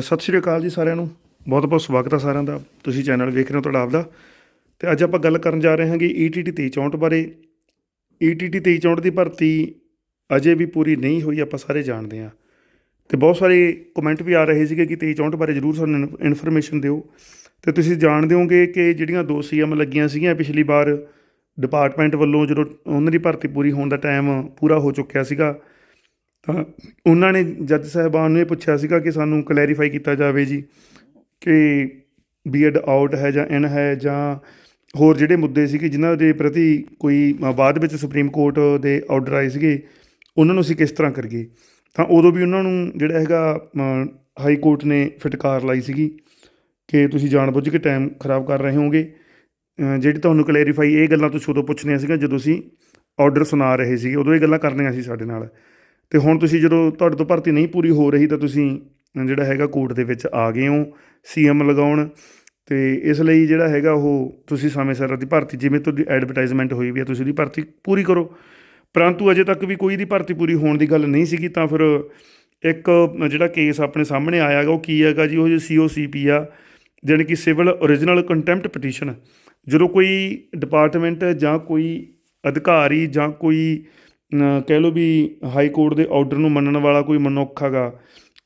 ਸਤਿ ਸ਼੍ਰੀ ਅਕਾਲ ਜੀ ਸਾਰਿਆਂ ਨੂੰ। ਬਹੁਤ ਬਹੁਤ ਸਵਾਗਤ ਹੈ ਸਾਰਿਆਂ ਦਾ। ਤੁਸੀਂ ਚੈਨਲ ਵੇਖ ਰਹੇ ਹੋ ਤੁਹਾਡਾ ਆਪਦਾ। ਤੇ ਅੱਜ ਆਪਾਂ ਗੱਲ ਕਰਨ ਜਾ ਰਹੇ ਹਾਂ ਕਿ E ETT 2364 ਬਾਰੇ। E ETT 2364 ਦੀ ਭਰਤੀ ਅਜੇ ਵੀ ਪੂਰੀ ਨਹੀਂ ਹੋਈ, ਆਪਾਂ ਸਾਰੇ ਜਾਣਦੇ ਹਾਂ। ਤੇ ਬਹੁਤ ਸਾਰੇ ਕਮੈਂਟ ਵੀ ਆ ਰਹੇ ਸੀਗੇ ਕਿ 2364 ਬਾਰੇ ਜਰੂਰ ਸਾਨੂੰ ਇਨਫੋਰਮੇਸ਼ਨ ਦਿਓ। ਤੇ ਤੁਸੀਂ ਜਾਣਦੇ ਹੋਗੇ ਕਿ ਜਿਹੜੀਆਂ ਦੋ ਸੀਐਮ ਲੱਗੀਆਂ ਸੀਗੀਆਂ ਪਿਛਲੀ ਵਾਰ ਡਿਪਾਰਟਮੈਂਟ ਵੱਲੋਂ ਜਦੋਂ ਉਹਨਾਂ ਦੀ ਭਰਤੀ ਪੂਰੀ ਹੋਣ ਦਾ ਟਾਈਮ ਪੂਰਾ ਹੋ ਚੁੱਕਿਆ ਸੀਗਾ ਤਾਂ ਉਹਨਾਂ ਨੇ ਜੱਜ ਸਾਹਿਬਾਨ ਨੂੰ ਇਹ ਪੁੱਛਿਆ ਸੀਗਾ ਕਿ ਸਾਨੂੰ ਕਲੈਰੀਫਾਈ ਕੀਤਾ ਜਾਵੇ ਜੀ ਕਿ ਬੀਐਡ ਆਊਟ ਹੈ ਜਾਂ ਇਨ ਹੈ ਜਾਂ ਹੋਰ ਜਿਹੜੇ ਮੁੱਦੇ ਸੀਗੇ ਜਿਨ੍ਹਾਂ ਦੇ ਪ੍ਰਤੀ ਕੋਈ ਬਾਅਦ ਵਿੱਚ ਸੁਪਰੀਮ ਕੋਰਟ ਦੇ ਆਰਡਰ ਆਏ ਸੀਗੇ, ਉਹਨਾਂ ਨੂੰ ਅਸੀਂ ਕਿਸ ਤਰ੍ਹਾਂ ਕਰੀਏ? ਤਾਂ ਉਦੋਂ ਵੀ ਉਹਨਾਂ ਨੂੰ ਜਿਹੜਾ ਹੈਗਾ ਹਾਈ ਕੋਰਟ ਨੇ ਫਟਕਾਰ ਲਾਈ ਸੀਗੀ ਕਿ ਤੁਸੀਂ ਜਾਣਬੁੱਝ ਕੇ ਟਾਈਮ ਖਰਾਬ ਕਰ ਰਹੇ ਹੋਗੇ ਜਿਹੜੀ ਤੁਹਾਨੂੰ ਕਲੈਰੀਫਾਈ ਇਹ ਗੱਲਾਂ ਤੁਸੀਂ ਉਦੋਂ ਪੁੱਛਣੀਆਂ ਸੀਗੀਆਂ ਜਦੋਂ ਅਸੀਂ ਆਰਡਰ ਸੁਣਾ ਰਹੇ ਸੀਗੇ, ਉਦੋਂ ਇਹ ਗੱਲਾਂ ਕਰਨੀਆਂ ਸੀ ਸਾਡੇ ਨਾਲ। ਤੇ ਹੁਣ ਤੁਸੀਂ ਜਦੋਂ ਤੁਹਾਡੇ ਤੋਂ ਭਰਤੀ ਨਹੀਂ ਪੂਰੀ ਹੋ ਰਹੀ ਤਾਂ ਤੁਸੀਂ ਜਿਹੜਾ ਹੈਗਾ ਕੋਰਟ ਦੇ ਵਿੱਚ ਆ ਗਏ ਹੋ, ਸੀਐਮ ਲਗਾਉਣ। ਤੇ ਇਸ ਲਈ ਜਿਹੜਾ ਹੈਗਾ ਉਹ ਤੁਸੀਂ ਸਮੇਂ ਸਿਰ ਦੀ ਭਰਤੀ, ਜਿਵੇਂ ਤੁਹਾਡੀ ਐਡਵਰਟਾਈਜ਼ਮੈਂਟ ਹੋਈ ਵੀ ਹੈ ਤੁਸੀਂ ਉਹਦੀ ਭਰਤੀ ਪੂਰੀ ਕਰੋ। ਪਰੰਤੂ ਅਜੇ ਤੱਕ ਵੀ ਕੋਈ ਦੀ ਭਰਤੀ ਪੂਰੀ ਹੋਣ ਦੀ ਗੱਲ ਨਹੀਂ ਸੀਗੀ, ਤਾਂ ਫਿਰ ਇੱਕ ਜਿਹੜਾ ਕੇਸ ਆਪਣੇ ਸਾਹਮਣੇ ਆਇਆ ਹੈਗਾ, ਉਹ ਕੀ ਹੈਗਾ ਜੀ? ਉਹ ਜੀ ਸੀਓਸੀਪੀ ਆ, ਜਾਣੀ ਕਿ ਸਿਵਲ ਓਰੀਜਨਲ ਕੰਟੈਂਪਟ ਪਟੀਸ਼ਨ ਜਦੋਂ ਕੋਈ ਡਿਪਾਰਟਮੈਂਟ ਜਾਂ ਕੋਈ ਅਧਿਕਾਰੀ ਜਾਂ ਕੋਈ ਕਹਿ ਲਓ ਵੀ ਹਾਈ ਕੋਰਟ ਦੇ ਆਰਡਰ ਨੂੰ ਮੰਨਣ ਵਾਲਾ ਕੋਈ ਮਨੁੱਖ ਹੈਗਾ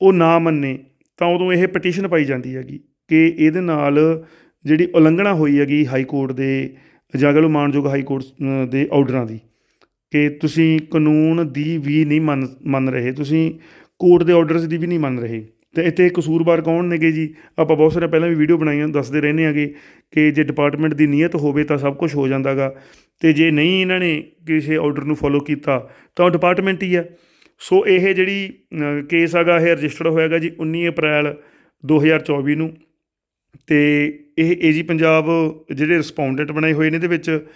ਉਹ ਨਾ ਮੰਨੇ ਤਾਂ ਉਦੋਂ ਇਹ ਪਟੀਸ਼ਨ ਪਾਈ ਜਾਂਦੀ ਹੈਗੀ ਕਿ ਇਹਦੇ ਨਾਲ ਜਿਹੜੀ ਉਲੰਘਣਾ ਹੋਈ ਹੈਗੀ ਹਾਈ ਕੋਰਟ ਦੇ ਜਾਂ ਕਹਿ ਲਓ ਮਾਨਯੋਗ ਹਾਈ ਕੋਰਟ ਦੇ ਆਰਡਰਾਂ ਦੀ, ਕਿ ਤੁਸੀਂ ਕਾਨੂੰਨ ਦੀ ਵੀ ਨਹੀਂ ਮੰਨ ਮੰਨ ਰਹੇ, ਤੁਸੀਂ ਕੋਰਟ ਦੇ ਆਰਡਰਸ ਦੀ ਵੀ ਨਹੀਂ ਮੰਨ ਰਹੇ। ਤੇ ਇੱਥੇ ਕਸੂਰਵਾਰ ਕੌਣ ਨੇਗੇ ਜੀ? ਆਪਾਂ ਬਹੁਤ ਸਾਰੇ ਪਹਿਲਾਂ ਵੀ ਵੀਡੀਓ ਬਣਾਈਆਂ, ਦੱਸਦੇ ਰਹਿੰਦੇ ਆਗੇ ਕਿ ਜੇ ਡਿਪਾਰਟਮੈਂਟ ਦੀ ਨੀਅਤ ਹੋਵੇ ਤਾਂ ਸਭ ਕੁਝ ਹੋ ਜਾਂਦਾਗਾ। ਤੇ ਜੇ ਨਹੀਂ ਇਹਨਾਂ ਨੇ ਕਿਸੇ ਆਰਡਰ ਨੂੰ ਫੋਲੋ ਕੀਤਾ, ਤਾਂ ਉਹ ਡਿਪਾਰਟਮੈਂਟ ਹੀ ਆ। ਸੋ ਇਹ ਜਿਹੜੀ ਕੇਸ ਹੈਗਾ, ਇਹ ਰਜਿਸਟਰਡ ਹੋਇਆਗਾ ਜੀ 19 ਅਪ੍ਰੈਲ 2024 ਨੂੰ। ਤੇ ਇਹ ਏਜੀ ਪੰਜਾਬ ਜਿਹੜੇ ਰਿਸਪੌਂਡੈਂਟ ਬਣਾਏ ਹੋਏ ਨੇ ਇਹਦੇ ਵਿੱਚ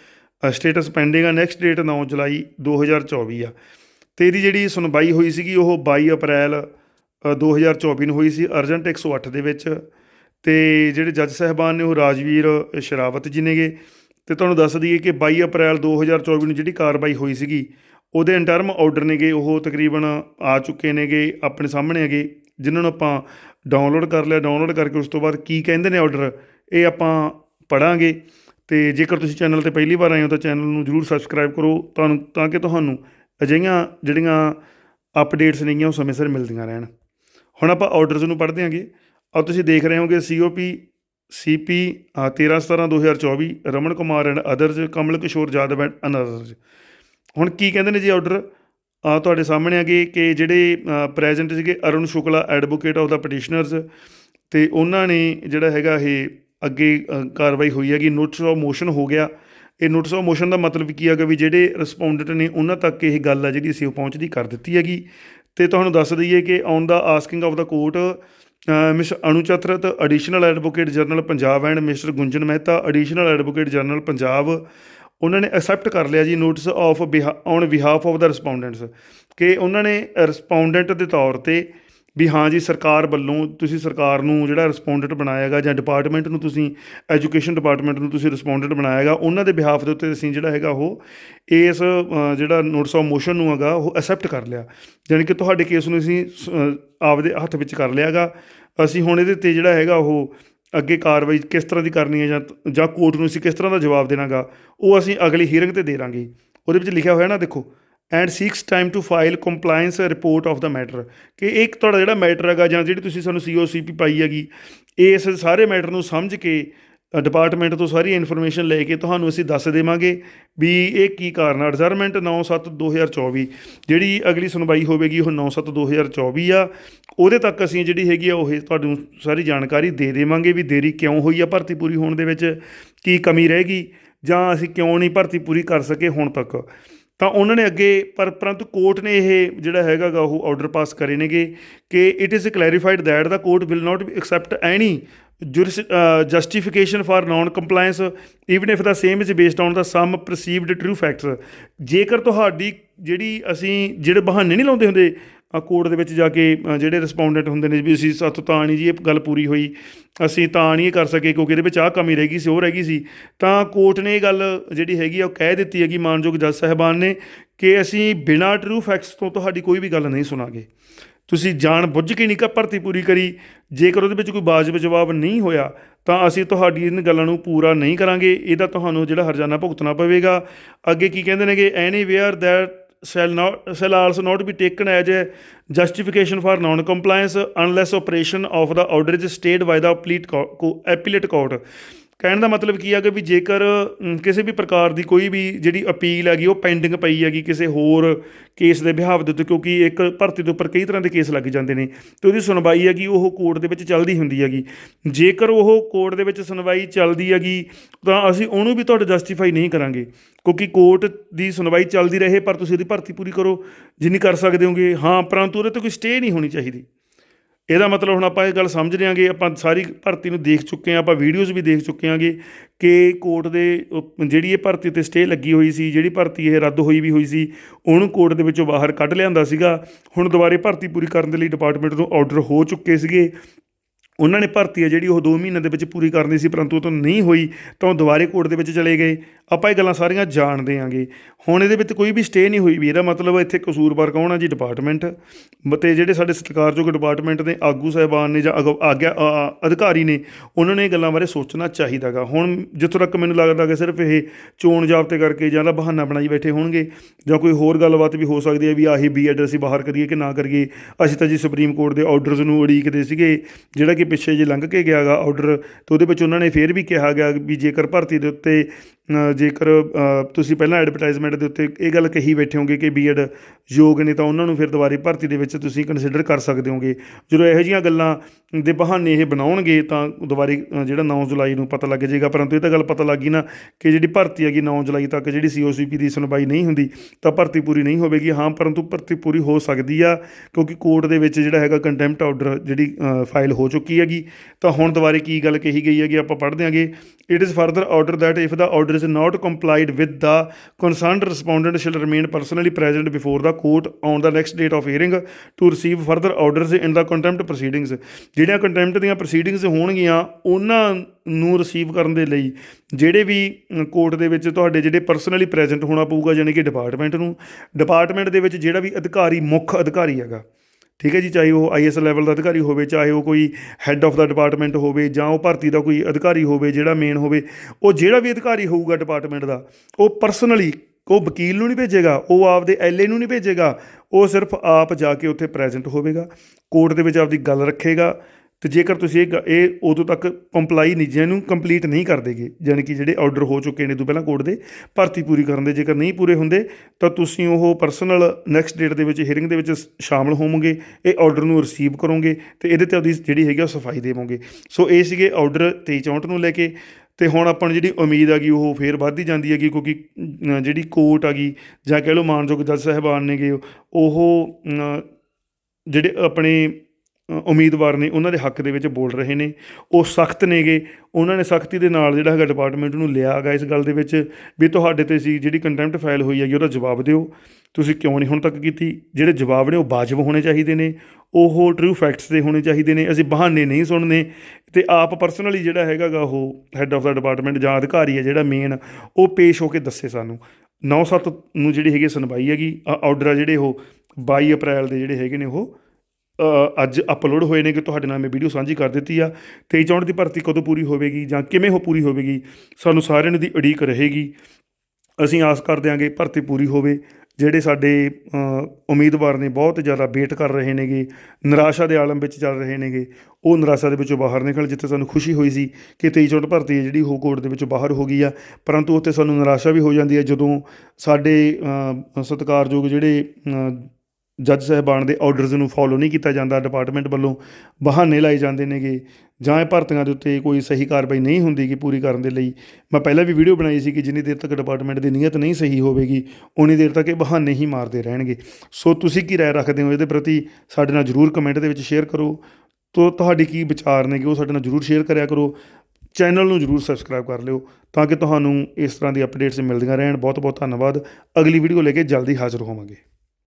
ਸਟੇਟਸ ਪੈਂਡਿੰਗ ਆ ਨੈਕਸਟ ਡੇਟ 9 ਜੁਲਾਈ 2024 ਆ। ਤੇ ਇਹਦੀ ਜਿਹੜੀ ਸੁਣਵਾਈ ਹੋਈ ਸੀਗੀ ਉਹ 22 ਅਪ੍ਰੈਲ 2024 ਨੂੰ ਹੋਈ ਸੀ ਅਰਜੈਂਟ 108 ਦੇ ਵਿੱਚ। ਤੇ ਜਿਹੜੇ ਜੱਜ ਸਾਹਿਬਾਨ ਨੇ ਉਹ ਰਾਜਵੀਰ ਸ਼ਰਾਵਤ ਜੀ ਨੇਗੇ। ਤੇ ਤੁਹਾਨੂੰ ਦੱਸ ਦਈਏ ਕਿ 22 ਅਪ੍ਰੈਲ 2024 ਨੂੰ ਜਿਹੜੀ ਕਾਰਵਾਈ ਹੋਈ ਸੀਗੀ, ਉਹਦੇ ਇੰਟਰਮ ਆਰਡਰ ਨੇਗੇ, ਉਹ ਤਕਰੀਬਨ ਆ ਚੁੱਕੇ ਨੇਗੇ, ਆਪਣੇ ਸਾਹਮਣੇ ਹੈਗੇ, ਜਿਨ੍ਹਾਂ ਨੂੰ ਆਪਾਂ ਡਾਊਨਲੋਡ ਕਰ ਲਿਆ। ਡਾਊਨਲੋਡ ਕਰਕੇ ਉਸ ਤੋਂ ਬਾਅਦ ਕੀ ਕਹਿੰਦੇ ਨੇ ਆਰਡਰ ਇਹ ਆਪਾਂ ਪੜਾਂਗੇ ਤੇ ਜੇਕਰ ਤੁਸੀਂ ਚੈਨਲ ਤੇ ਪਹਿਲੀ ਵਾਰ ਆਏ ਹੋ ਤਾਂ ਚੈਨਲ ਨੂੰ ਜਰੂਰ ਸਬਸਕ੍ਰਾਈਬ ਕਰੋ। ਤੁਹਾਨੂੰ, ਤਾਂ ਕਿ ਤੁਹਾਨੂੰ ਅਜਿਹੀਆਂ ਜਿਹੜੀਆਂ ਅਪਡੇਟਸ ਨੇਗੀਆਂ, ਉਹ ਸਮੇਂ ਸਿਰ ਮਿਲਦੀਆਂ ਰਹਿਣ। ਹੁਣ ਆਪਾਂ ਆਰਡਰਸ ਨੂੰ ਪੜ੍ਹਦੇ ਹਾਂਗੇ ਆ ਤੁਸੀਂ ਦੇਖ ਰਹੇ ਹੋਗੇ COP CP 13 17 2024 Raman Kumar and others Kamal Kishore, Jadav and others ਹੁਣ ਕੀ ਕਹਿੰਦੇ ਨੇ ਜੀ ਆਰਡਰ ਆ ਤੁਹਾਡੇ ਸਾਹਮਣੇ ਆਗੇ ਕਿ ਜਿਹੜੇ ਪ੍ਰੈਜ਼ੈਂਟ ਸੀਗੇ Arun Shukla advocate of the petitioners ਤੇ ਉਹਨਾਂ ਨੇ ਜਿਹੜਾ ਹੈਗਾ ਇਹ ਅੱਗੇ ਕਾਰਵਾਈ ਹੋਈ ਹੈਗੀ। ਨੋਟਿਸ ਆਫ ਮੋਸ਼ਨ ਹੋ ਗਿਆ। ਇਹ ਨੋਟਿਸ ਆਫ ਮੋਸ਼ਨ ਦਾ ਮਤਲਬ ਕੀ ਹੈਗਾ ਵੀ ਜਿਹੜੇ ਰਿਸਪੌਂਡੈਂਟ ਨੇ ਉਹਨਾਂ ਤੱਕ ਇਹ ਗੱਲ ਆ ਜਿਹੜੀ ਅਸੀਂ ਉਹ ਪਹੁੰਚਦੀ ਕਰ ਦਿੱਤੀ ਹੈਗੀ। ਤੇ ਤੁਹਾਨੂੰ ਦੱਸ ਦਈਏ ਕਿ on the asking of the court miss ਅਨੁਚਤਰਤ additional advocate general Punjab and mister Gunjan Mehta additional advocate general Punjab ਉਹਨਾਂ ਨੇ ਐਕਸੈਪਟ ਕਰ ਲਿਆ ਜੀ notice of on behalf of the respondents ਕਿ ਉਹਨਾਂ ਨੇ ਰਿਸਪੌਂਡੈਂਟ ਦੇ ਤੌਰ ਤੇ ਵੀ ਹਾਂ ਜੀ ਸਰਕਾਰ ਵੱਲੋਂ ਤੁਸੀਂ ਸਰਕਾਰ ਨੂੰ ਜਿਹੜਾ ਰਿਸਪੌਂਡੈਂਟ ਬਣਾਇਆਗਾ ਜਾਂ ਡਿਪਾਰਟਮੈਂਟ ਨੂੰ ਤੁਸੀਂ ਐਜੂਕੇਸ਼ਨ ਡਿਪਾਰਟਮੈਂਟ ਨੂੰ ਤੁਸੀਂ ਰਿਸਪੌਂਡੈਂਟ ਬਣਾਇਆਗਾ ਉਹਨਾਂ ਦੇ ਬਿਹਾਫ ਦੇ ਉੱਤੇ ਅਸੀਂ ਜਿਹੜਾ ਹੈਗਾ ਉਹ ਇਸ ਜਿਹੜਾ ਨੋਟਿਸ ਆਫ ਮੋਸ਼ਨ ਨੂੰ ਹੈਗਾ ਉਹ ਐਕਸੈਪਟ ਕਰ ਲਿਆ। ਯਾਨੀ ਕਿ ਤੁਹਾਡੇ ਕੇਸ ਨੂੰ ਅਸੀਂ ਸ- ਆਪਦੇ ਹੱਥ ਵਿੱਚ ਕਰ ਲਿਆਗਾ ਅਸੀਂ ਹੁਣ ਇਹਦੇ ਤੇ ਜਿਹੜਾ ਹੈਗਾ ਉਹ ਅੱਗੇ ਕਾਰਵਾਈ ਕਿਸ ਤਰ੍ਹਾਂ ਦੀ ਕਰਨੀ ਹੈ ਜਾਂ ਜਾਂ ਕੋਰਟ ਨੂੰ ਅਸੀਂ ਕਿਸ ਤਰ੍ਹਾਂ ਦਾ ਜਵਾਬ ਦੇਣਾਗਾ, ਉਹ ਅਸੀਂ ਅਗਲੀ ਹੀਅਰਿੰਗ ਤੇ ਦੇ ਦਾਂਗੇ। ਉਹਦੇ ਵਿੱਚ ਲਿਖਿਆ ਹੋਇਆ ਨਾ ਦੇਖੋ and seeks time to file compliance report of the matter ਕਿ ਇਹ ਇੱਕ ਤੁਹਾਡਾ ਜਿਹੜਾ ਮੈਟਰ ਹੈਗਾ ਜਾਂ ਜਿਹੜੀ ਤੁਸੀਂ ਸਾਨੂੰ ਸੀਓਸੀਪੀ ਪਾਈ ਹੈਗੀ, ਇਸ ਸਾਰੇ ਮੈਟਰ ਨੂੰ ਸਮਝ ਕੇ ਡਿਪਾਰਟਮੈਂਟ ਤੋਂ ਸਾਰੀ ਇਨਫੋਰਮੇਸ਼ਨ ਲੈ ਕੇ ਤੁਹਾਨੂੰ ਅਸੀਂ ਦੱਸ ਦੇਵਾਂਗੇ ਵੀ ਇਹ ਕੀ ਕਾਰਨ ਆ। ਅਡਜ਼ਰਮੈਂਟ 9/7/2024 ਜਿਹੜੀ ਅਗਲੀ ਸੁਣਵਾਈ ਹੋਵੇਗੀ ਉਹ 9/7/2024 ਆ। ਉਹਦੇ ਤੱਕ ਅਸੀਂ ਜਿਹੜੀ ਹੈਗੀ ਆ, ਉਹ ਤੁਹਾਨੂੰ ਸਾਰੀ ਜਾਣਕਾਰੀ ਦੇ ਦੇਵਾਂਗੇ ਵੀ ਦੇਰੀ ਕਿਉਂ ਹੋਈ ਆ ਭਰਤੀ ਪੂਰੀ ਹੋਣ ਦੇ ਵਿੱਚ, ਕੀ ਕਮੀ ਰਹਿ ਗਈ ਜਾਂ ਅਸੀਂ ਕਿਉਂ ਨਹੀਂ ਭਰਤੀ ਪੂਰੀ ਕਰ ਸਕੇ ਹੁਣ ਤੱਕ। ਤਾਂ ਉਹਨਾਂ ਨੇ ਅੱਗੇ, ਪਰ ਪਰੰਤੂ ਕੋਰਟ ਨੇ ਇਹ ਜਿਹੜਾ ਹੈਗਾ ਗਾ ਉਹ ਆਰਡਰ ਪਾਸ ਕਰੇ ਨੇਗੇ ਕਿ it is clarified that the court will not accept any justification for non compliance even if the same is based on the some perceived true facts ਜੇਕਰ ਤੁਹਾਡੀ ਜਿਹੜੀ ਅਸੀਂ ਜਿਹੜੇ ਬਹਾਨੇ ਨਹੀਂ ਲਾਉਂਦੇ ਹੁੰਦੇ ਕੋਰਟ ਦੇ ਵਿੱਚ ਜਾ ਕੇ ਜਿਹੜੇ ਰਿਸਪੌਂਡੈਂਟ ਹੁੰਦੇ ਨੇ, ਵੀ ਅਸੀਂ ਸਾਥੋਂ ਤਾਂ ਨਹੀਂ ਜੀ, ਇਹ ਗੱਲ ਪੂਰੀ ਹੋਈ। ਅਸੀਂ ਤਾਂ ਨਹੀਂ ਇਹ ਕਰ ਸਕੇ ਕਿਉਂਕਿ ਇਹਦੇ ਵਿੱਚ ਆਹ ਕਮੀ ਰਹਿ ਗਈ ਸੀ, ਉਹ ਰਹਿ ਗਈ ਸੀ। ਤਾਂ ਕੋਰਟ ਨੇ ਇਹ ਗੱਲ ਜਿਹੜੀ ਹੈਗੀ ਆ, ਉਹ ਕਹਿ ਦਿੱਤੀ ਹੈਗੀ ਮਾਨਯੋਗ ਜੱਜ ਸਾਹਿਬਾਨ ਨੇ ਕਿ ਅਸੀਂ ਬਿਨਾਂ ਟਰੂ ਫੈਕਟਸ ਤੋਂ ਤੁਹਾਡੀ ਕੋਈ ਵੀ ਗੱਲ ਨਹੀਂ ਸੁਣਾਂਗੇ। ਤੁਸੀਂ ਜਾਣ ਬੁੱਝ ਕੇ ਨਹੀਂ ਕ ਭਰਤੀ ਪੂਰੀ ਕਰੀ। ਜੇਕਰ ਉਹਦੇ ਵਿੱਚ ਕੋਈ ਵਾਜਬ ਜਵਾਬ ਨਹੀਂ ਹੋਇਆ, ਤਾਂ ਅਸੀਂ ਤੁਹਾਡੀ ਇਹਨਾਂ ਗੱਲਾਂ ਨੂੰ ਪੂਰਾ ਨਹੀਂ ਕਰਾਂਗੇ। ਇਹਦਾ ਤੁਹਾਨੂੰ ਜਿਹੜਾ ਹਰਜਾਨਾ ਭੁਗਤਣਾ ਪਵੇਗਾ। ਅੱਗੇ ਕੀ ਕਹਿੰਦੇ ਨੇਗੇ? Anywhere that shall not shall also not be taken as a justification for non compliance unless operation of the order is stayed by the appellate co- co- appellate court ਕਹਿਣ ਦਾ ਮਤਲਬ ਕੀ ਹੈ ਕਿ ਵੀ ਜੇਕਰ ਕਿਸੇ ਵੀ ਪ੍ਰਕਾਰ ਦੀ ਕੋਈ ਵੀ ਜਿਹੜੀ ਅਪੀਲ ਹੈਗੀ, ਉਹ ਪੈਂਡਿੰਗ ਪਈ ਹੈਗੀ ਕਿਸੇ ਹੋਰ ਕੇਸ ਦੇ ਵਿਹਾਵ ਦੇ ਉੱਤੇ, ਕਿਉਂਕਿ ਇੱਕ ਭਰਤੀ ਦੇ ਉੱਪਰ ਕਈ ਤਰ੍ਹਾਂ ਦੇ ਕੇਸ ਲੱਗ ਜਾਂਦੇ ਨੇ, ਤੇ ਉਹਦੀ ਸੁਣਵਾਈ ਹੈਗੀ, ਉਹ ਕੋਰਟ ਦੇ ਵਿੱਚ ਚੱਲਦੀ ਹੁੰਦੀ ਹੈਗੀ। ਜੇਕਰ ਉਹ ਕੋਰਟ ਦੇ ਵਿੱਚ ਸੁਣਵਾਈ ਚੱਲਦੀ ਹੈਗੀ, ਤਾਂ ਅਸੀਂ ਉਹਨੂੰ ਵੀ ਤੁਹਾਡੇ ਜਸਟੀਫਾਈ ਨਹੀਂ ਕਰਾਂਗੇ, ਕਿਉਂਕਿ ਕੋਰਟ ਦੀ ਸੁਣਵਾਈ ਚੱਲਦੀ ਰਹੇ, ਪਰ ਤੁਸੀਂ ਉਹਦੀ ਭਰਤੀ ਪੂਰੀ ਕਰੋ, ਜਿੰਨੀ ਕਰ ਸਕਦੇ ਹੋਗੇ। ਹਾਂ, ਪਰੰਤੂ ਉਹਦੇ ਤੇ ਕੋਈ ਸਟੇ ਨਹੀਂ ਹੋਣੀ ਚਾਹੀਦੀ। ਇਹਦਾ ਮਤਲਬ ਹੁਣ ਆਪਾਂ ਇਹ ਗੱਲ ਸਮਝ ਰਹੇ ਹਾਂਗੇ, ਆਪਾਂ ਸਾਰੀ ਭਰਤੀ ਨੂੰ ਦੇਖ ਚੁੱਕੇ ਹਾਂ, ਆਪਾਂ ਵੀਡੀਓਜ਼ ਵੀ ਦੇਖ ਚੁੱਕੇ ਹਾਂਗੇ ਕਿ ਕੋਰਟ ਦੇ ਜਿਹੜੀ ਇਹ ਭਰਤੀ 'ਤੇ ਸਟੇ ਲੱਗੀ ਹੋਈ ਸੀ, ਜਿਹੜੀ ਭਰਤੀ ਇਹ ਰੱਦ ਹੋਈ ਵੀ ਹੋਈ ਸੀ, ਉਹਨੂੰ ਕੋਰਟ ਦੇ ਵਿੱਚੋਂ ਬਾਹਰ ਕੱਢ ਲਿਆਂਦਾ ਸੀਗਾ। ਹੁਣ ਦੁਬਾਰੇ ਭਰਤੀ ਪੂਰੀ ਕਰਨ ਦੇ ਲਈ ਡਿਪਾਰਟਮੈਂਟ ਤੋਂ ਆਰਡਰ ਹੋ ਚੁੱਕੇ ਸੀਗੇ। ਉਹਨਾਂ ਨੇ ਭਰਤੀ ਹੈ ਜਿਹੜੀ ਉਹ 2 ਮਹੀਨਿਆਂ ਦੇ ਵਿੱਚ ਪੂਰੀ ਕਰਨੀ ਸੀ, ਪਰੰਤੂ ਉਹ ਤੋਂ ਨਹੀਂ ਹੋਈ, ਤਾਂ ਉਹ ਦੁਬਾਰੇ ਕੋਰਟ ਦੇ ਵਿੱਚ ਚਲੇ ਗਏ। ਆਪਾਂ ਇਹ ਗੱਲਾਂ ਸਾਰੀਆਂ ਜਾਣਦੇ ਆਂਗੇ। ਹੁਣ ਇਹਦੇ ਵਿੱਚ ਕੋਈ ਵੀ ਸਟੇ ਨਹੀਂ ਹੋਈ ਵੀ, ਇਹਦਾ ਮਤਲਬ ਇੱਥੇ ਕਸੂਰਵਾਰ ਕੌਣ ਆ ਜੀ? ਡਿਪਾਰਟਮੈਂਟ ਤੇ ਜਿਹੜੇ ਸਾਡੇ ਸਤਿਕਾਰਯੋਗ ਡਿਪਾਰਟਮੈਂਟ ਦੇ ਆਗੂ ਸਾਹਿਬਾਨ ਨੇ ਜਾਂ ਅਗ- ਆਗਿਆ ਅਧਿਕਾਰੀ ਨੇ, ਉਹਨਾਂ ਨੇ ਇਹ ਗੱਲਾਂ ਬਾਰੇ ਸੋਚਣਾ ਚਾਹੀਦਾਗਾ ਹੁਣ ਜਿੱਥੋਂ ਤੱਕ ਮੈਨੂੰ ਲੱਗਦਾ ਕਿ ਸਿਰਫ ਇਹ ਚੋਣ ਜਾਬਤੇ ਕਰਕੇ ਜਾਂ ਦਾ ਬਹਾਨਾ ਬਣਾਈ ਬੈਠੇ ਹੋਣਗੇ, ਜਾਂ ਕੋਈ ਹੋਰ ਗੱਲਬਾਤ ਵੀ ਹੋ ਸਕਦੀ ਹੈ ਵੀ ਆਹੀ ਬੀਐਡ ਅਸੀਂ ਬਾਹਰ ਕਰੀਏ ਕਿ ਨਾ ਕਰੀਏ। ਅਸੀਂ ਤਾਂ ਜੀ ਸੁਪਰੀਮ ਕੋਰਟ ਦੇ ਆਰਡਰਸ ਨੂੰ ਉਡੀਕਦੇ ਸੀਗੇ, ਜਿਹੜਾ ਕਿ ਪਿੱਛੇ ਜੇ ਲੰਘ ਕੇ ਗਿਆਗਾ ਆਰਡਰ ਤੇ ਉਹਦੇ ਵਿੱਚ ਉਹਨਾਂ ਨੇ ਫੇਰ ਵੀ ਕਿਹਾ ਗਿਆ ਵੀ ਜੇਕਰ ਭਰਤੀ ਦੇ ਉੱਤੇ ਜੇਕਰ ਤੁਸੀਂ ਪਹਿਲਾਂ ਐਡਵਰਟਾਈਜ਼ਮੈਂਟ ਦੇ ਉੱਤੇ ਇਹ ਗੱਲ ਕਹੀ ਬੈਠੇ ਹੋਗੇ ਕਿ ਬੀਐਡ ਯੋਗ ਨੇ ਤਾਂ ਉਹਨਾਂ ਨੂੰ ਫਿਰ ਦੁਬਾਰੇ ਭਰਤੀ ਦੇ ਵਿੱਚ ਤੁਸੀਂ ਕੰਸੀਡਰ ਕਰ ਸਕਦੇ ਹੋਗੇ ਜਦੋਂ ਇਹੋ ਜਿਹੀਆਂ ਗੱਲਾਂ ਦੇ ਬਹਾਨੇ ਇਹ ਬਣਾਉਣਗੇ ਤਾਂ ਦੁਬਾਰੇ ਜਿਹੜਾ 9 ਜੁਲਾਈ ਨੂੰ ਪਤਾ ਲੱਗ ਜਾਏਗਾ। ਪਰੰਤੂ ਇਹ ਤਾਂ ਗੱਲ ਪਤਾ ਲੱਗ ਗਈ ਨਾ ਕਿ ਜਿਹੜੀ ਭਰਤੀ ਹੈਗੀ 9 ਜੁਲਾਈ ਤੱਕ ਜਿਹੜੀ ਸੀਓਸੀਪੀ ਦੀ ਸੁਣਵਾਈ ਨਹੀਂ ਹੁੰਦੀ, ਤਾਂ ਭਰਤੀ ਪੂਰੀ ਨਹੀਂ ਹੋਵੇਗੀ। ਹਾਂ, ਪਰੰਤੂ ਭਰਤੀ ਪੂਰੀ ਹੋ ਸਕਦੀ ਆ, ਕਿਉਂਕਿ ਕੋਰਟ ਦੇ ਵਿੱਚ ਜਿਹੜਾ ਹੈਗਾ ਕੰਟੈਂਪਟ ਆਰਡਰ ਜਿਹੜੀ ਫਾਈਲ ਹੋ ਚੁੱਕੀ ਹੈਗੀ। ਤਾਂ ਹੁਣ ਦੁਬਾਰੇ ਕੀ ਗੱਲ ਕਹੀ ਗਈ ਹੈਗੀ ਆਪਾਂ ਪੜ੍ਹਦੇ ਹਾਂਗੇ it is further order that if the order is not complied with the concerned respondent shall remain personally present before the court on the next date of hearing to receive further orders in the contempt proceedings ਜਿਹੜੀਆਂ contempt ਦੀਆਂ proceedings ਹੋਣਗੀਆਂ ਉਹਨਾਂ ਨੂੰ receive ਕਰਨ ਦੇ ਲਈ ਜਿਹੜੇ ਵੀ court ਦੇ ਵਿੱਚ ਤੁਹਾਡੇ ਜਿਹੜੇ ਪਰਸਨਲੀ ਪ੍ਰੈਜ਼ੈਂਟ ਹੋਣਾ ਪਊਗਾ ਯਾਨੀ ਕਿ ਡਿਪਾਰਟਮੈਂਟ ਨੂੰ ਡਿਪਾਰਟਮੈਂਟ ਦੇ ਵਿੱਚ ਜਿਹੜਾ ਵੀ ਅਧਿਕਾਰੀ ਮੁੱਖ ਅਧਿਕਾਰੀ ਹੈਗਾ ਠੀਕ ਹੈ ਜੀ, ਚਾਹੇ ਉਹ ਆਈਐਸ ਲੈਵਲ ਦਾ ਅਧਿਕਾਰੀ ਹੋਵੇ, ਚਾਹੇ ਉਹ ਕੋਈ ਹੈੱਡ ਆਫ ਦਾ ਡਿਪਾਰਟਮੈਂਟ ਹੋਵੇ ਜਾਂ ਉਹ ਭਰਤੀ ਦਾ ਕੋਈ ਅਧਿਕਾਰੀ ਹੋਵੇ, ਜਿਹੜਾ ਮੇਨ ਹੋਵੇ, ਉਹ ਜਿਹੜਾ ਵੀ ਅਧਿਕਾਰੀ ਹੋਊਗਾ ਡਿਪਾਰਟਮੈਂਟ ਦਾ, ਉਹ ਪਰਸਨਲੀ ਉਹ ਵਕੀਲ ਨੂੰ ਨਹੀਂ ਭੇਜੇਗਾ, ਉਹ ਆਪਦੇ ਐਲਏ ਨੂੰ ਨਹੀਂ ਭੇਜੇਗਾ, ਉਹ ਸਿਰਫ ਆਪ ਜਾ ਕੇ ਉੱਥੇ ਪ੍ਰੈਜ਼ੈਂਟ ਹੋਵੇਗਾ ਕੋਰਟ ਦੇ ਵਿੱਚ ਆਪਦੀ ਗੱਲ ਰੱਖੇਗਾ ਤੇ ਜੇਕਰ ਤੁਸੀਂ ਇਹ ਗ- ਇਹ ਉਦੋਂ ਤੱਕ ਕੰਪਲਾਈ ਨਹੀਂ, ਜਿਹਨੂੰ ਕੰਪਲੀਟ ਨਹੀਂ ਕਰ ਦੇਗੇ ਯਾਨੀ ਕਿ ਜਿਹੜੇ ਆਰਡਰ ਹੋ ਚੁੱਕੇ ਨੇ ਤੋਂ ਪਹਿਲਾਂ ਕੋਰਟ ਦੇ, ਭਰਤੀ ਪੂਰੀ ਕਰਨ ਦੇ, ਜੇਕਰ ਨਹੀਂ ਪੂਰੇ ਹੁੰਦੇ, ਤਾਂ ਤੁਸੀਂ ਉਹ ਪਰਸਨਲ ਨੈਕਸਟ ਡੇਟ ਦੇ ਵਿੱਚ ਹੀਅਰਿੰਗ ਦੇ ਵਿੱਚ ਸ- ਸ਼ਾਮਲ ਹੋਵੋਗੇ, ਇਹ ਆਰਡਰ ਨੂੰ ਰਿਸੀਵ ਕਰੋਗੇ, ਤੇ ਇਹਦੇ ਤੇ ਉਹਦੀ ਜਿਹੜੀ ਹੈਗੀ ਆ ਉਹ ਸਫ਼ਾਈ ਦੇਵੋਗੇ। ਸੋ ਇਹ ਸੀਗੇ ਆਰਡਰ 2364 ਨੂੰ ਲੈ ਕੇ, ਤੇ ਹੁਣ ਆਪਾਂ ਨੂੰ ਜਿਹੜੀ ਉਮੀਦ ਆ ਗਈ, ਉਹ ਫੇਰ ਵੱਧਦੀ ਜਾਂਦੀ ਹੈਗੀ, ਕਿਉਂਕਿ ਜਿਹੜੀ ਕੋਰਟ ਆ ਗਈ, ਜਾਂ ਕਹਿ ਲਓ ਮਾਨਯੋਗ ਜੱਜ ਸਾਹਿਬਾਨ ਨੇਗੇ, ਉਹ ਜਿਹੜੇ ਆਪਣੇ ਉਮੀਦਵਾਰ ਨੇ ਉਹਨਾਂ ਦੇ ਹੱਕ ਦੇ ਵਿੱਚ ਬੋਲ ਰਹੇ ਨੇ। ਉਹ ਸਖਤ ਨੇਗੇ। ਉਹਨਾਂ ਨੇ ਸਖਤੀ ਦੇ ਨਾਲ ਜਿਹੜਾ ਹੈਗਾ ਡਿਪਾਰਟਮੈਂਟ ਨੂੰ ਲਿਆ ਹੈਗਾ ਇਸ ਗੱਲ ਦੇ ਵਿੱਚ ਵੀ ਤੁਹਾਡੇ ਤੇ ਸੀ, ਜਿਹੜੀ ਕੰਟੈਂਪਟ ਫਾਈਲ ਹੋਈ ਹੈਗੀ ਉਹਦਾ ਜਵਾਬ ਦਿਓ। ਤੁਸੀਂ ਕਿਉਂ ਨਹੀਂ ਹੁਣ ਤੱਕ ਕੀਤੀ? ਜਿਹੜੇ ਜਵਾਬ ਨੇ ਉਹ ਵਾਜਬ ਹੋਣੇ ਚਾਹੀਦੇ ਨੇ। ਉਹ ਟਰੂ ਫੈਕਟਸ ਦੇ ਹੋਣੇ ਚਾਹੀਦੇ ਨੇ। ਅਸੀਂ ਬਹਾਨੇ ਨਹੀਂ ਸੁਣਨੇ। ਤੇ ਆਪ ਪਰਸਨਲੀ ਜਿਹੜਾ ਹੈਗਾ ਗਾ ਉਹ ਹੈੱਡ ਆਫ ਦਾ ਡਿਪਾਰਟਮੈਂਟ ਜਾਂ ਅਧਿਕਾਰੀ ਹੈ ਜਿਹੜਾ ਮੇਨ ਉਹ ਪੇਸ਼ ਹੋ ਕੇ ਦੱਸੇ ਸਾਨੂੰ। 9/7 ਨੂੰ ਜਿਹੜੀ ਹੈਗੀ ਸੁਣਵਾਈ ਹੈਗੀ। ਆਰਡਰ ਆ ਜਿਹੜੇ ਉਹ 22 ਅਪ੍ਰੈਲ ਦੇ ਜਿਹੜੇ ਹੈਗੇ ਨੇ ਉਹ ਅੱਜ ਅਪਲੋਡ ਹੋਏ ਨੇ ਕਿ ਤੁਹਾਡੇ ਨਾਲ ਮੈਂ ਵੀਡੀਓ ਸਾਂਝੀ ਕਰ ਦਿੱਤੀ ਆ। 23 ਚੌਂਹਠ ਦੀ ਭਰਤੀ ਕਦੋਂ ਪੂਰੀ ਹੋਵੇਗੀ ਜਾਂ ਕਿਵੇਂ ਉਹ ਪੂਰੀ ਹੋਵੇਗੀ, ਸਾਨੂੰ ਸਾਰਿਆਂ ਦੀ ਉਡੀਕ ਰਹੇਗੀ। ਅਸੀਂ ਆਸ ਕਰਦੇ ਹਾਂਗੇ ਭਰਤੀ ਪੂਰੀ ਹੋਵੇ। ਜਿਹੜੇ ਸਾਡੇ ਉਮੀਦਵਾਰ ਨੇ ਬਹੁਤ ਜ਼ਿਆਦਾ ਵੇਟ ਕਰ ਰਹੇ ਨੇਗੇ, ਨਿਰਾਸ਼ਾ ਦੇ ਆਲਮ ਵਿੱਚ ਚੱਲ ਰਹੇ ਨੇਗੇ, ਉਹ ਨਿਰਾਸ਼ਾ ਦੇ ਵਿੱਚੋਂ ਬਾਹਰ ਨਿਕਲ, ਜਿੱਥੇ ਸਾਨੂੰ ਖੁਸ਼ੀ ਹੋਈ ਸੀ ਕਿ 23 ਚੌਂਹਠ ਭਰਤੀ ਹੈ ਜਿਹੜੀ ਉਹ ਕੋਰਟ ਦੇ ਵਿੱਚੋਂ ਬਾਹਰ ਹੋ ਗਈ ਆ। ਪਰੰਤੂ ਉੱਥੇ ਸਾਨੂੰ ਨਿਰਾਸ਼ਾ ਵੀ ਹੋ ਜਾਂਦੀ ਹੈ ਜਦੋਂ ਸਾਡੇ ਸਤਿਕਾਰਯੋਗ ਜਿਹੜੇ ਜੱਜ ਸਾਹਿਬਾਨ ਦੇ ਆਰਡਰਸ ਨੂੰ ਫੋਲੋ ਨਹੀਂ ਕੀਤਾ ਜਾਂਦਾ ਡਿਪਾਰਟਮੈਂਟ ਵੱਲੋਂ ਬਹਾਨੇ ਲਾਏ ਜਾਂਦੇ ਨੇਗੇ ਜਾਂ ਇਹ ਭਰਤੀਆਂ ਦੇ ਉੱਤੇ ਕੋਈ ਸਹੀ ਕਾਰਵਾਈ ਨਹੀਂ ਹੁੰਦੀ ਕਿ ਪੂਰੀ ਕਰਨ ਦੇ ਲਈ। ਮੈਂ ਪਹਿਲਾਂ ਵੀ ਵੀਡੀਓ ਬਣਾਈ ਸੀ ਕਿ ਜਿੰਨੀ ਦੇਰ ਤੱਕ ਡਿਪਾਰਟਮੈਂਟ ਦੀ ਨੀਅਤ ਨਹੀਂ ਸਹੀ ਹੋਵੇਗੀ ਉਨੀ ਦੇਰ ਤੱਕ ਇਹ ਬਹਾਨੇ ਹੀ ਮਾਰਦੇ ਰਹਿਣਗੇ। ਸੋ ਤੁਸੀਂ ਕੀ ਰਾਏ ਰੱਖਦੇ ਹੋ ਇਹਦੇ ਪ੍ਰਤੀ? ਸਾਡੇ ਨਾਲ ਜਰੂਰ ਕਮੈਂਟ ਦੇ ਵਿੱਚ ਸ਼ੇਅਰ ਕਰੋ। ਤੋ ਤੁਹਾਡੇ ਕੀ ਵਿਚਾਰ ਨੇਗੇ, ਉਹ ਸਾਡੇ ਨਾਲ ਜਰੂਰ ਸ਼ੇਅਰ ਕਰਿਆ ਕਰੋ। ਚੈਨਲ ਨੂੰ ਜਰੂਰ ਸਬਸਕ੍ਰਾਈਬ ਕਰ ਲਿਓ ਤਾਂ ਕਿ ਤੁਹਾਨੂੰ ਇਸ ਤਰ੍ਹਾਂ ਦੀ ਅਪਡੇਟਸ ਮਿਲਦੀਆਂ ਰਹਿਣ। ਬਹੁਤ ਬਹੁਤ ਧੰਨਵਾਦ। ਅਗਲੀ ਵੀਡੀਓ ਲੈ ਕੇ ਜਲਦੀ ਹਾਜ਼ਰ ਹੋਵਾਂਗੇ।